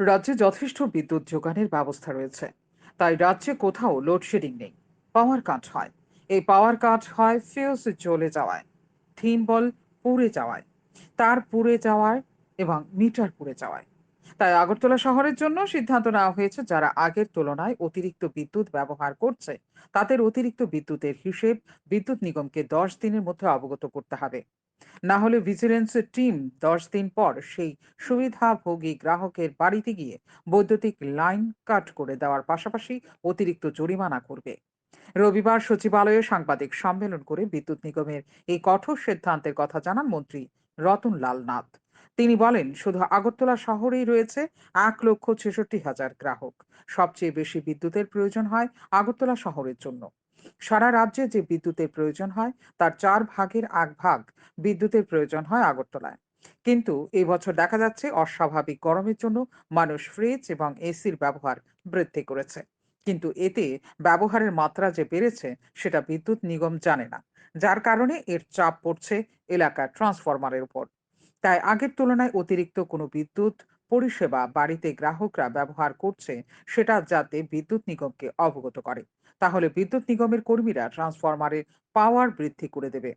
রাজ্যে যথেষ্ট বিদ্যুৎ যোগানের ব্যবস্থা রয়েছে। তাই রাজ্যে কোথাও লোডশেডিং নেই। পাওয়ার কাট হয়। এই পাওয়ার কাট হয় ফিউজ জ্বলে যাওয়ায় থিমবল পুড়ে যাওয়ায়, তার পুড়ে যাওয়ায় এবং মিটার পুড়ে যাওয়ায়। তাই আগরতলা শহরের জন্য সিদ্ধান্ত নেওয়া হয়েছে, যারা আগের তুলনায় অতিরিক্ত বিদ্যুৎ ব্যবহার করছে, তাদের অতিরিক্ত বিদ্যুতের হিসেব বিদ্যুৎ নিগমকে দশ দিনের মধ্যে অবগত করতে হবে। না হলে ভিজিলেন্সের টিম দশ দিন পর সেই সুবিধাভোগী গ্রাহকের বাড়িতে গিয়ে বৈদ্যুতিক লাইন কাট করে দেওয়ার পাশাপাশি অতিরিক্ত জরিমানা করবে। রবিবার সচিবালয়ে সাংবাদিক সম্মেলন করে বিদ্যুৎ নিগমের এই কঠোর সিদ্ধান্তের কথা জানান মন্ত্রী রতনলাল নাথ। তিনি বলেন, শুধু আগরতলা শহরেই রয়েছে এক লক্ষ ছেষট্টি হাজার গ্রাহক। সবচেয়ে বেশি বিদ্যুতের প্রয়োজন হয় আগরতলা শহরের জন্য। সারা রাজ্যে যে বিদ্যুতের প্রয়োজন হয়, তার চার ভাগের এক ভাগ বিদ্যুতের প্রয়োজন হয় আগরতলায়। কিন্তু এই বছর দেখা যাচ্ছে অস্বাভাবিক গরমের জন্য মানুষ ফ্রিজ এবং এসির ব্যবহার বৃদ্ধি করেছে। কিন্তু এতে ব্যবহারের মাত্রা যে বেড়েছে, সেটা বিদ্যুৎ নিগম জানে না। যার কারণে এর চাপ পড়ছে এলাকার ট্রান্সফরমারের উপর। তাই আগের তুলনায় অতিরিক্ত কোনো বিদ্যুৎ পরিষেবা বাড়িতে গ্রাহকরা ব্যবহার করছে, সেটা যাতে বিদ্যুৎ নিগমকে অবগত করে। তাহলে বিদ্যুৎ নিগমের কর্মীরা ট্রান্সফরমারের পাওয়ার বৃদ্ধি করে দেবে।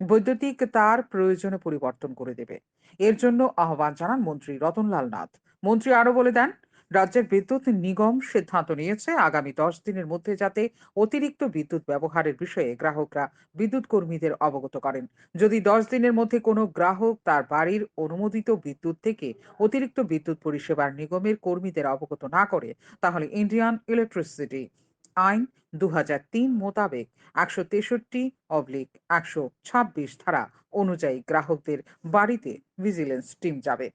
বৈদ্যুতিক তার প্রয়োজনে পরিবর্তন করে দেবে। এর জন্য আহ্বান জানান মন্ত্রী রতনলাল নাথ। মন্ত্রী আরও বলে দেন, রাজ্যের বিদ্যুৎ নিগম সিদ্ধান্ত নিয়েছে আগামী দশ দিনের মধ্যে যাতে অতিরিক্ত বিদ্যুৎ ব্যবহারের বিষয়ে গ্রাহকরা বিদ্যুৎ কর্মীদের অবগত করেন। যদি দশ দিনের মধ্যে কোনো গ্রাহক তার বাড়ির অনুমোদিত বিদ্যুৎ থেকে অতিরিক্ত বিদ্যুৎ পরিষেবার নিগমের কর্মীদের অবগত না করে, তাহলে ইন্ডিয়ান ইলেকট্রিসিটি আইন দুহাজার তিন মোতাবেক একশো তেষট্টি অবলিক একশো ছাব্বিশ ধারা অনুযায়ী গ্রাহকদের বাড়িতে ভিজিলেন্স টিম যাবে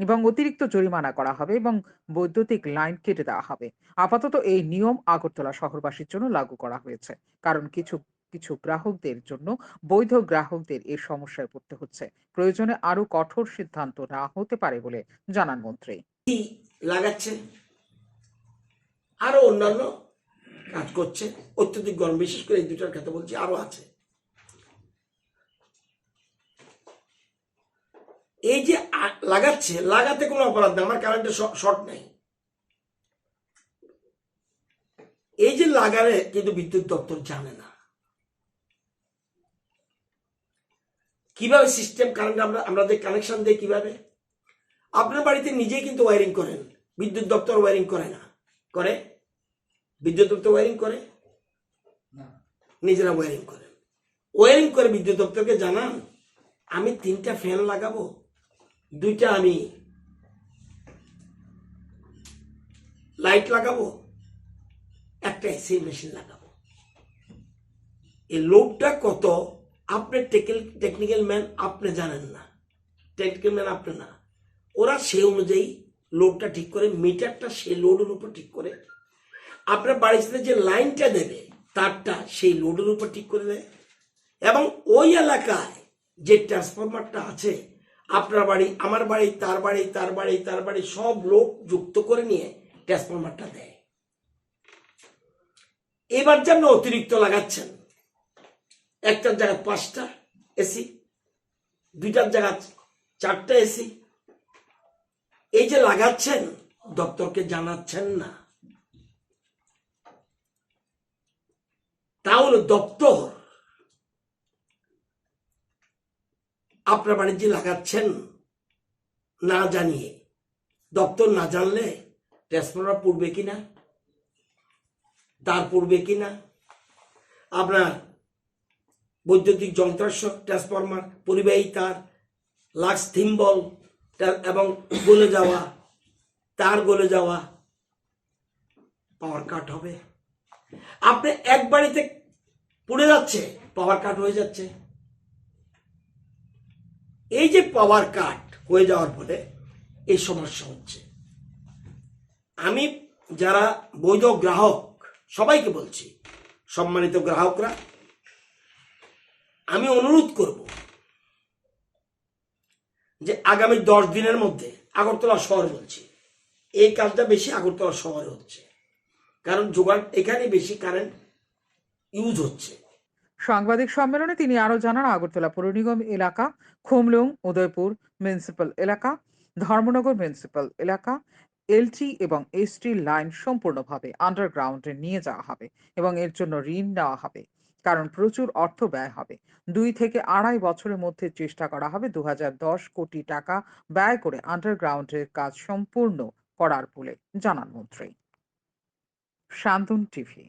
এবং অতিরিক্ত জরিমানা করা হবে এবং বৈদ্যুতিক লাইন কেটে দেওয়া হবে। আপাতত এই নিয়ম আগরতলা শহরবাসীর জন্য লাগু করা হয়েছে, কারণ কিছু কিছু গ্রাহকদের জন্য বৈধ গ্রাহকদের এর সমস্যায় পড়তে হচ্ছে। প্রয়োজনে আরও কঠোর সিদ্ধান্ত না হতে পারে বলে জানান মন্ত্রী। লাগাচ্ছে আরও অন্যান্য কাজ করছে, অত্যধিক গরম, বিশেষ করে এই দুটার কথা বলছি আরও আছে। এই যে লাগাচ্ছে, লাগাতে কোনো অপরাধ নেই, আমার কারেন্টের শর্ট নেই। এই যে লাগালে কিন্তু বিদ্যুৎ দপ্তর জানে না। কীভাবে সিস্টেম কারেন্ট আমরা আমাদের কানেকশন দেয় কীভাবে? আপনার বাড়িতে নিজেই কিন্তু ওয়ারিং করেন, বিদ্যুৎ দপ্তর ওয়ারিং করে না, করে। বিদ্যুৎ দপ্তর ওয়ারিং করে নিজেরা ওয়ারিং করে। ওয়ারিং করে বিদ্যুৎ দপ্তরকে জানান আমি তিনটা ফ্যান লাগাবো দুইটা আমি লাইট লাগাবো একটা এসি মেশিন লাগাবো। এই লোডটা কত? আপনি টেকনিক্যাল ম্যান আপনি জানেন না। টেকনিক্যাল ম্যান আপনি না। ওরা সেই অনুযায়ী লোডটা ঠিক করে মিটারটা সেই লোডের উপর ঠিক করে আপনার বাড়ির সাথে যে লাইনটা দেবে, তারটা সেই লোডের উপর ঠিক করে দেয়। এবং ওই এলাকায় যে ট্রান্সফরমারটা আছে, আপনার বাড়ি, আমার বাড়ি, তার বাড়ি তার বাড়ি তার বাড়ি, সব লোক যুক্ত করে নিয়ে ট্রান্সফরমারটা দেয়। এবার যে আপনি অতিরিক্ত লাগাচ্ছেন একটার জায়গায় পাঁচটা এসি, দুইটার জায়গায় চারটা এসি, এই যে লাগাচ্ছেন, দপ্তরকে জানাচ্ছেন না। তাহলে দপ্তর। আপনার বাণিজ্যে লাগাচ্ছেন না জানিয়ে। দপ্তর না জানলে ট্রান্সফর্মার পূর্বে কিনা তার পূর্বে কিনা আপনার বৈদ্যুতিক যন্ত্রাংশ ট্রান্সফরমার পরিবাহী তার, লাক্স থিম্বল এবং গলে যাওয়া, তার গলে যাওয়া, পাওয়ার কাট হবে। আপনি এক বাড়িতে পড়ে যাচ্ছে পাওয়ার কাট হয়ে যাচ্ছে। এই যে পাওয়ার কাট হয়ে যাওয়ার ফলে এই সমস্যা হচ্ছে। আমি যারা বৈধ গ্রাহক, সবাইকে বলছি, সম্মানিত গ্রাহকরা, আমি অনুরোধ করব যে আগামী দশ দিনের মধ্যে আগরতলা শহর বলছি, এই কাজটা বেশি আগরতলা শহরে হচ্ছে। কারণ যোগান এখানে বেশি কারেন্ট ইউজ হচ্ছে। সাংবাদিক সম্মেলনে তিনি আরও জানান, আগরতলা পৌর নিগম এলাকা, খুমলুং, উদয়পুর মিউনিসিপাল এলাকা, ধর্মনগর মিউনিসিপাল এলাকা এলটি এবং এসটি লাইন সম্পূর্ণভাবে আন্ডারগ্রাউন্ডে নিয়ে যাওয়া হবে এবং এর জন্য ঋণ নেওয়া হবে, কারণ প্রচুর অর্থ ব্যয় হবে। দুই থেকে আড়াই বছরের মধ্যে চেষ্টা করা হবে দু হাজার দশ কোটি টাকা ব্যয় করে আন্ডারগ্রাউন্ডের কাজ সম্পূর্ণ করার বলে জানান মন্ত্রী। শান্তন টিভি